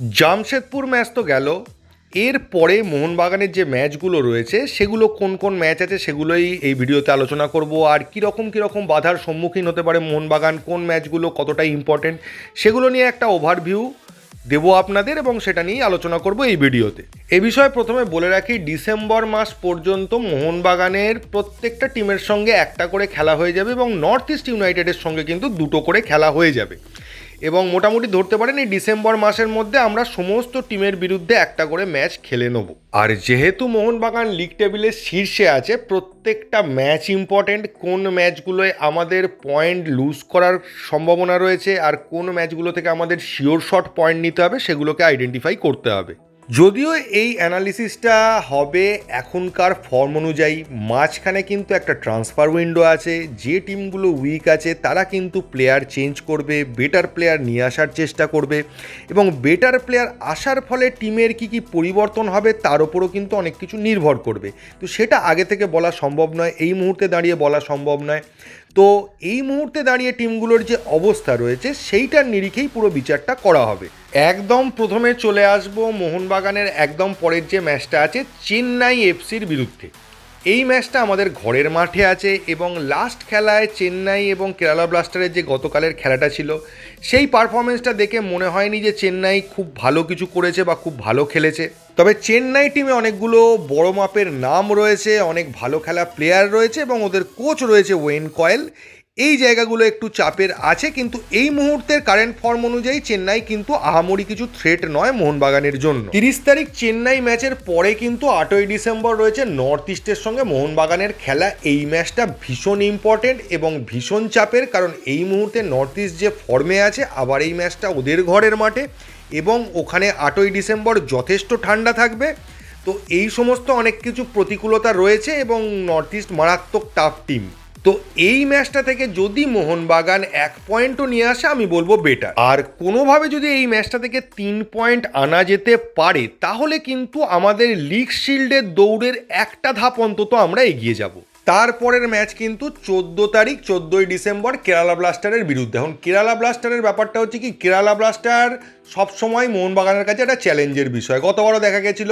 Jamshedpur match তো গেল। এর পরে মোহনবাগানের যে ম্যাচগুলো রয়েছে, সেগুলো কোন কোন ম্যাচ আছে সেগুলোই এই ভিডিওতে আলোচনা করব। আর কীরকম কীরকম বাধার সম্মুখীন হতে পারে মোহনবাগান, কোন ম্যাচগুলো কতটা ইম্পর্টেন্ট সেগুলো নিয়ে একটা ওভারভিউ দেবো আপনাদের এবং সেটা নিয়েই আলোচনা করব এই ভিডিওতে। এ বিষয়ে প্রথমে বলে রাখি, ডিসেম্বর মাস পর্যন্ত মোহনবাগানের প্রত্যেকটা টিমের সঙ্গে একটা করে খেলা হয়ে যাবে এবং নর্থ ইস্ট ইউনাইটেডের সঙ্গে কিন্তু দুটো করে খেলা হয়ে যাবে। এবং মোটামুটি ধরতে পারেন এই ডিসেম্বর মাসের মধ্যে আমরা সমস্ত টিমের বিরুদ্ধে একটা করে ম্যাচ খেলে নেব। আর যেহেতু মোহনবাগান লিগ টেবিলের শীর্ষে আছে, প্রত্যেকটা ম্যাচ ইম্পর্টেন্ট কোন ম্যাচগুলোয় আমাদের পয়েন্ট লুজ করার সম্ভাবনা রয়েছে আর কোন ম্যাচগুলো থেকে আমাদের শিওর শট পয়েন্ট নিতে হবে, সেগুলোকে আইডেন্টিফাই করতে হবে। যদিও এই অ্যানালিসিসটা হবে এখনকার ফর্ম অনুযায়ী, মাঝখানে কিন্তু একটা ট্রান্সফার উইন্ডো আছে, যে টিমগুলো উইক আছে, তারা কিন্তু প্লেয়ার চেঞ্জ করবে বেটার প্লেয়ার নিয়ে আসার চেষ্টা করবে এবং বেটার প্লেয়ার আসার ফলে টিমের কি কি পরিবর্তন হবে, তার উপরও কিন্তু অনেক কিছু নির্ভর করবে। তো সেটা আগে থেকে বলা সম্ভব নয়, এই মুহূর্তে দাঁড়িয়ে বলা সম্ভব নয়। তো এই মুহূর্তে দাঁড়িয়ে টিমগুলোর যে অবস্থা রয়েছে, সেইটার নিরিখেই পুরো বিচারটা করা হবে। একদম প্রথমে চলে আসব মোহনবাগানের একদম পরের যে ম্যাচটা আছে, চেন্নাই এফসির বিরুদ্ধে। এই ম্যাচটা আমাদের ঘরের মাঠে আছে এবং লাস্ট খেলায় চেন্নাই এবং কেরালা ব্লাস্টারের যে গতকালের খেলাটা ছিল, সেই পারফরমেন্সটা দেখে মনে হয়নি যে চেন্নাই খুব ভালো কিছু করেছে বা খুব ভালো খেলেছে। তবে চেন্নাই টিমে অনেকগুলো বড় মাপের নাম রয়েছে, অনেক ভালো খেলা প্লেয়ার রয়েছে এবং ওদের কোচ রয়েছে ওয়েন কয়েল এই জায়গাগুলো একটু চাপের আছে, কিন্তু এই মুহূর্তের কারেন্ট ফর্ম অনুযায়ী চেন্নাই কিন্তু আহামরি কিছু থ্রেট নয় মোহনবাগানের জন্য। তিরিশ তারিখ চেন্নাই ম্যাচের পরে কিন্তু আটই ডিসেম্বর রয়েছে নর্থ ইস্টের সঙ্গে মোহনবাগানের খেলা। এই ম্যাচটা ভীষণ ইম্পর্টেন্ট এবং ভীষণ চাপের, কারণ এই মুহূর্তে নর্থ ইস্ট যে ফর্মে আছে, আবার এই ম্যাচটা ওদের ঘরের মাঠে এবং ওখানে আটই ডিসেম্বর যথেষ্ট ঠান্ডা থাকবে। তো এই সমস্ত অনেক কিছু প্রতিকূলতা রয়েছে এবং নর্থ ইস্ট মারাত্মক টাফ টিম তো এই ম্যাচটা থেকে যদি মোহনবাগান এক পয়েন্টও নিয়ে আসে, আমি বলব বেটার। আর কোনোভাবে যদি এই ম্যাচটা থেকে তিন পয়েন্ট আনা যেতে পারে, তাহলে কিন্তু আমাদের লিগ শিল্ডের দৌড়ের একটা ধাপ অন্তত আমরা এগিয়ে যাব। তারপরের ম্যাচ কিন্তু চোদ্দ তারিখ, চোদ্দোই ডিসেম্বর কেরালা ব্লাস্টারের বিরুদ্ধে। এখন কেরালা ব্লাস্টারের ব্যাপারটা হচ্ছে কি, কেরালা ব্লাস্টার সবসময় মোহনবাগানের কাছে একটা চ্যালেঞ্জের বিষয়। গতবারও দেখা গেছিল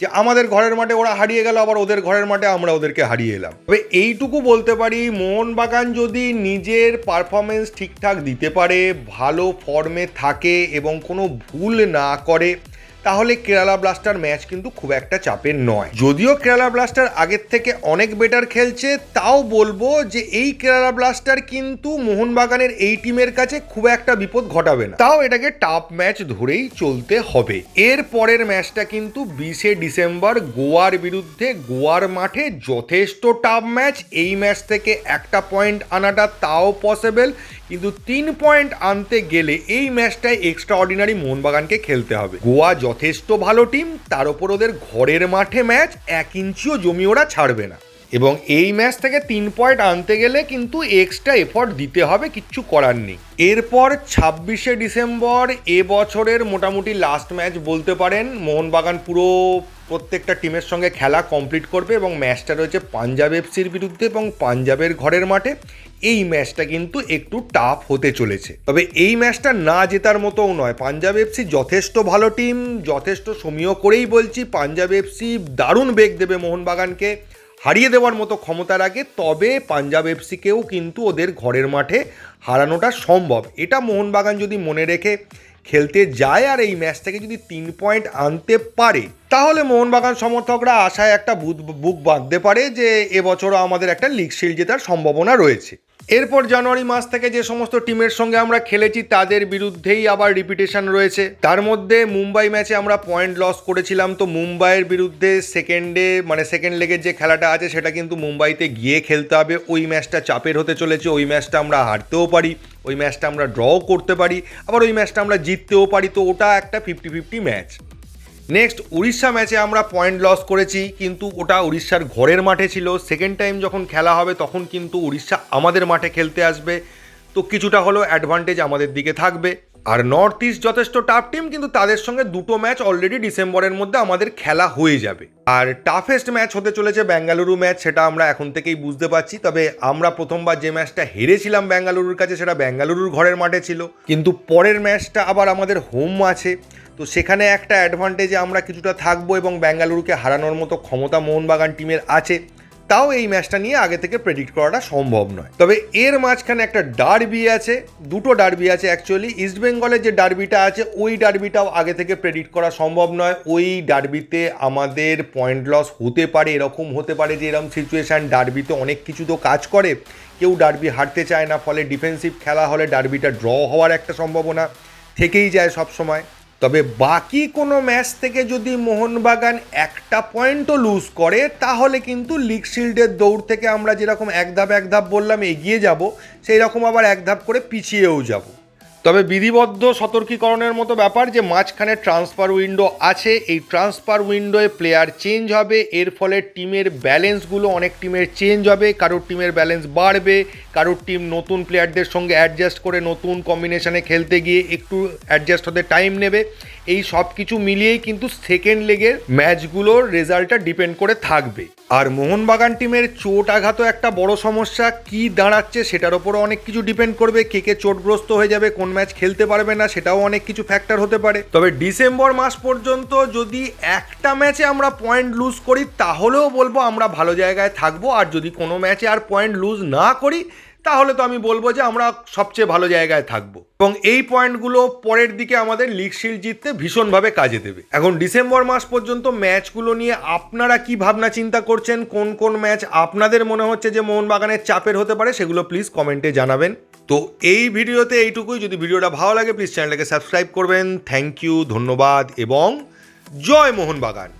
যে আমাদের ঘরের মাঠে ওরা হারিয়ে গেল, আবার ওদের ঘরের মাঠে আমরা ওদেরকে হারিয়ে এলাম। তবে এইটুকু বলতে পারি, মোহনবাগান যদি নিজের পারফরমেন্স ঠিকঠাক দিতে পারে, ভালো ফর্মে থাকে এবং কোনো ভুল না করে তাহলে কেরালা ব্লাস্টার ম্যাচ কিন্তু খুব একটা চাপের নয়। যদিও কেরালা ব্লাস্টার আগের থেকে অনেক বেটার খেলছে, তাও বলব যে এই কেরালা ব্লাস্টার কিন্তু মোহনবাগানের এই টিমের কাছে খুব একটা বিপদ ঘটাবে না। তাও এটাকে টাফ ম্যাচ ধরেই চলতে হবে। এর পরের ম্যাচটা কিন্তু বিশে ডিসেম্বর গোয়ার বিরুদ্ধে, গোয়ার মাঠে যথেষ্ট টাফ ম্যাচ এই ম্যাচ থেকে একটা পয়েন্ট আনাটা তাও পসিবল কিন্তু তিন পয়েন্ট আনতে গেলে এই ম্যাচটায় এক্সট্রা অর্ডিনারি মোহনবাগানকে খেলতে হবে। গোয়া যথেষ্ট ভালো টিম, তার ওপর ওদের ঘরের মাঠে ম্যাচ, এক ইঞ্চিও জমি ওরা ছাড়বে না। এবং এই ম্যাচ থেকে তিন পয়েন্ট আনতে গেলে কিন্তু এক্সট্রা এফর্ট দিতে হবে, কিচ্ছু করার নেই। এরপর ছাব্বিশে ডিসেম্বর, এ বছরের মোটামুটি লাস্ট ম্যাচ বলতে পারেন, মোহনবাগান পুরো প্রত্যেকটা টিমের সঙ্গে খেলা কমপ্লিট করবে এবং ম্যাচটা রয়েছে পাঞ্জাব এফসির বিরুদ্ধে এবং পাঞ্জাবের ঘরের মাঠে। এই ম্যাচটা কিন্তু একটু টাফ হতে চলেছে। তবে এই ম্যাচটা না জেতার মতোও নয়। পাঞ্জাব এফসি যথেষ্ট ভালো টিম যথেষ্ট সমীহ করেই বলছি, পাঞ্জাব এফসি দারুণ বেগ দেবে মোহনবাগানকে। হারিয়ে দেওয়ার মতো ক্ষমতা রাখে তবে পাঞ্জাব এফসিকেও কিন্তু ওদের ঘরের মাঠে হারানোটা সম্ভব। এটা মোহনবাগান যদি মনে রেখে খেলতে যায় আর এই ম্যাচ থেকে যদি তিন পয়েন্ট আনতে পারে, তাহলে মোহনবাগান সমর্থকরা আশায় একটা বুক- বাঁধতে পারে যে এবছরও আমাদের একটা লিগ সিল জেতার সম্ভাবনা রয়েছে। এরপর জানুয়ারি মাস থেকে যে সমস্ত টিমের সঙ্গে আমরা খেলেছি, তাদের বিরুদ্ধেই আবার রিপিটেশন রয়েছে। তার মধ্যে মুম্বাই ম্যাচে আমরা পয়েন্ট লস করেছিলাম। তো মুম্বাইয়ের বিরুদ্ধে সেকেন্ডে মানে সেকেন্ড লেগের যে খেলাটা আছে, সেটা কিন্তু মুম্বাইতে গিয়ে খেলতে হবে। ওই ম্যাচটা চাপের হতে চলেছে। ওই ম্যাচটা আমরা হারতেও পারি। ওই ম্যাচটা আমরা ড্রও করতে পারি। আবার ওই ম্যাচটা আমরা জিততেও পারি। তো ওটা একটা fifty fifty match next Orissa ম্যাচে আমরা পয়েন্ট লস করেছি, কিন্তু ওটা উড়িষ্যার ঘরের মাঠে ছিল। সেকেন্ড টাইম যখন খেলা হবে, তখন কিন্তু উড়িষ্যা আমাদের মাঠে খেলতে আসবে। তো কিছুটা হলেও অ্যাডভান্টেজ আমাদের দিকে থাকবে। আর নর্থ ইস্ট যথেষ্ট টাফ টিম কিন্তু তাদের সঙ্গে দুটো ম্যাচ অলরেডি ডিসেম্বরের মধ্যে আমাদের খেলা হয়ে যাবে। আর টাফেস্ট ম্যাচ হতে চলেছে বেঙ্গালুরু ম্যাচ সেটা আমরা এখন থেকেই বুঝতে পারছি। তবে আমরা প্রথমবার যে ম্যাচটা হেরেছিলাম বেঙ্গালুরুর কাছে, সেটা বেঙ্গালুরুর ঘরের মাঠে ছিল। কিন্তু পরের ম্যাচটা আবার আমাদের হোম আছে তো সেখানে একটা অ্যাডভান্টেজে আমরা কিছুটা থাকব এবং বেঙ্গালুরুকে হারানোর মতো ক্ষমতা মোহনবাগান টিমের আছে। তাও এই ম্যাচটা নিয়ে আগে থেকে প্রেডিক্ট করাটা সম্ভব নয়। তবে এর মাঝখানে একটা ডার্বি আছে, দুটো ডার্বি আছে অ্যাকচুয়ালি ইস্টবেঙ্গলের যে ডার্বিটা আছে, ওই ডার্বিটাও আগে থেকে প্রেডিক্ট করা সম্ভব নয়। ওই ডার্বিতে আমাদের পয়েন্ট লস হতে পারে, এরকম হতে পারে যে এরকম সিচুয়েশান ডার্বিতে অনেক কিছু তো কাজ করে। কেউ ডার্বি হারতে চায় না, ফলে ডিফেন্সিভ খেলা হলে ডার্বিটা ড্র হওয়ার একটা সম্ভাবনা থেকেই যায় সব সময় তবে বাকি কোনো ম্যাচ থেকে যদি মোহনবাগান একটা পয়েন্টও লুজ করে, তাহলে কিন্তু লিগ শিল্ডের দৌড় থেকে আমরা যেরকম এক ধাপ এক ধাপ বললাম এগিয়ে যাব সেই রকম আবার এক ধাপ করে পিছিয়েও যাব। তবে বিধিবদ্ধ সতর্কীকরণের মতো ব্যাপার যে মাঝখানে ট্রান্সফার উইন্ডো আছে, এই ট্রান্সফার উইন্ডোয় প্লেয়ার চেঞ্জ হবে, এর ফলে টিমের ব্যালেন্সগুলো অনেক টিমের চেঞ্জ হবে, কারোর টিমের ব্যালেন্স বাড়বে, কারোর টিম নতুন প্লেয়ারদের সঙ্গে অ্যাডজাস্ট করে নতুন কম্বিনেশানে খেলতে গিয়ে একটু অ্যাডজাস্ট হতে টাইম নেবে। এই সব কিছু মিলিয়েই কিন্তু সেকেন্ড লেগের ম্যাচগুলোর রেজাল্টটা ডিপেন্ড করে থাকবে। আর মোহনবাগান টিমের চোট আঘাতও একটা বড় সমস্যা। কি দাঁড়াচ্ছে সেটার ওপরও অনেক কিছু ডিপেন্ড করবে। কে কে চোটগ্রস্ত হয়ে যাবে, কোন ম্যাচ খেলতে পারবে না, সেটাও অনেক কিছু ফ্যাক্টর হতে পারে। তবে ডিসেম্বর মাস পর্যন্ত যদি একটা ম্যাচে আমরা পয়েন্ট লুজ করি, তাহলেও বলব আমরা ভালো জায়গায় থাকব। আর যদি কোনো ম্যাচে আর পয়েন্ট লুজ না করি তাহলে তো আমি বলব যে আমরা সবচেয়ে ভালো জায়গায় থাকব। এবং এই পয়েন্টগুলো পরের দিকে আমাদের লিগ শিল্ড জিততে ভীষণভাবে কাজে দেবে। এখন ডিসেম্বর মাস পর্যন্ত ম্যাচগুলো নিয়ে আপনারা কি ভাবনা চিন্তা করছেন? কোন কোন ম্যাচ আপনাদের মনে হচ্ছে যে মোহনবাগানের চাপের হতে পারে? সেগুলো প্লিজ কমেন্টে জানাবেন। তো এই ভিডিওতে এইটুকুই। যদি ভিডিওটা ভালো লাগে প্লিজ চ্যানেলটাকে সাবস্ক্রাইব করবেন। থ্যাংক ইউ ধন্যবাদ, এবং জয় মোহনবাগান।